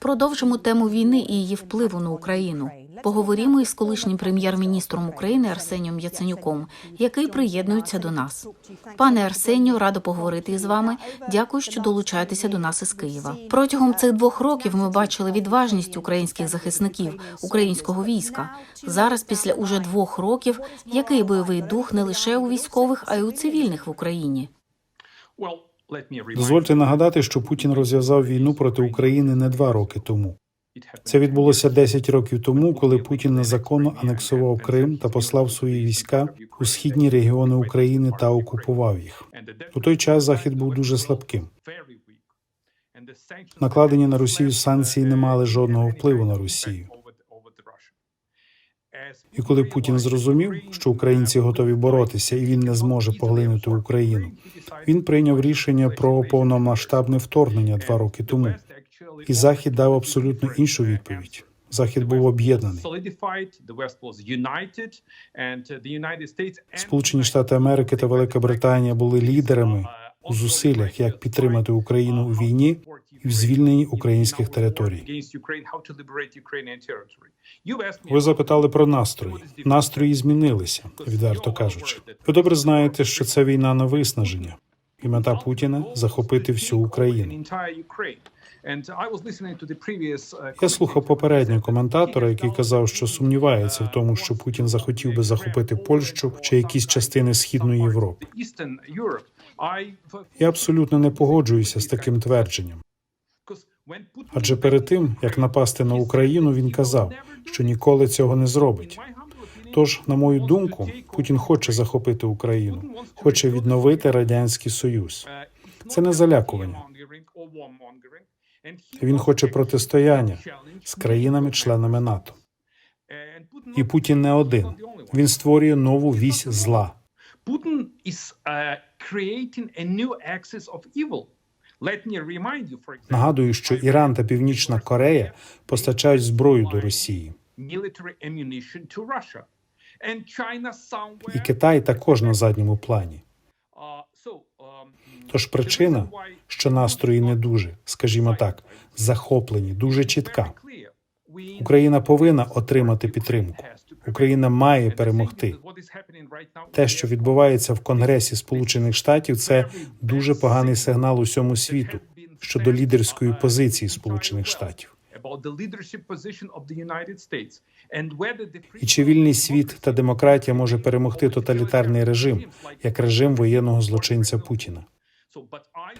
Продовжимо тему війни і її впливу на Україну. Поговоримо із колишнім прем'єр-міністром України Арсенієм Яценюком, який приєднується до нас. Пане Арсенію, радо поговорити із вами. Дякую, що долучаєтеся до нас із Києва. Протягом цих двох років ми бачили відважність українських захисників, українського війська. Зараз, після уже двох років, який бойовий дух не лише у військових, а й у цивільних в Україні. Дозвольте нагадати, що Путін розв'язав війну проти України не два роки тому. Це відбулося 10 років тому, коли Путін незаконно анексував Крим та послав свої війська у східні регіони України та окупував їх. У той час Захід був дуже слабким. Накладені на Росію санкції не мали жодного впливу на Росію. І коли Путін зрозумів, що українці готові боротися і він не зможе поглинути Україну, він прийняв рішення про повномасштабне вторгнення два роки тому. І Захід дав абсолютно іншу відповідь. Захід був об'єднаний. Сполучені Штати Америки та Велика Британія були лідерами у зусиллях, як підтримати Україну у війні в звільненні українських територій. Ви запитали про настрої. Настрої змінилися, відверто кажучи. Ви добре знаєте, що це війна на виснаження, і мета Путіна захопити всю Україну. Я слухав попереднього коментатора, який казав, що сумнівається в тому, що Путін захотів би захопити Польщу чи якісь частини східної Європи. Я абсолютно не погоджуюся з таким твердженням. Адже перед тим як напасти на Україну, він казав, що ніколи цього не зробить. Тож, на мою думку, Путін хоче захопити Україну, хоче відновити радянський союз. Це не залякування. Він хоче протистояння з країнами-членами НАТО. І Путін не один. Він створює нову вісь зла. Putin is uh, creating a new axis of evil. Нагадую, що Іран та Північна Корея постачають зброю до Росії, і Китай також на задньому плані. Uh, um, Тож причина, що настрої не дуже, скажімо так, захоплені, дуже чітка. Україна повинна отримати підтримку. Україна має перемогти. Те, що відбувається в Конгресі Сполучених Штатів, це дуже поганий сигнал усьому світу щодо лідерської позиції Сполучених Штатів. І чи вільний світ та демократія може перемогти тоталітарний режим, як режим воєнного злочинця Путіна?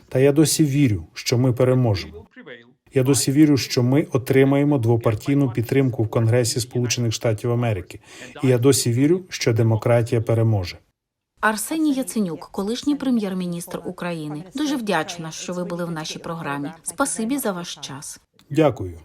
Та я досі вірю, що ми переможемо. Я досі вірю, що ми отримаємо двопартійну підтримку в Конгресі Сполучених Штатів Америки. І я досі вірю, що демократія переможе. Арсеній Яценюк, колишній прем'єр-міністр України. Дуже вдячна, що ви були в нашій програмі. Спасибі за ваш час. Дякую.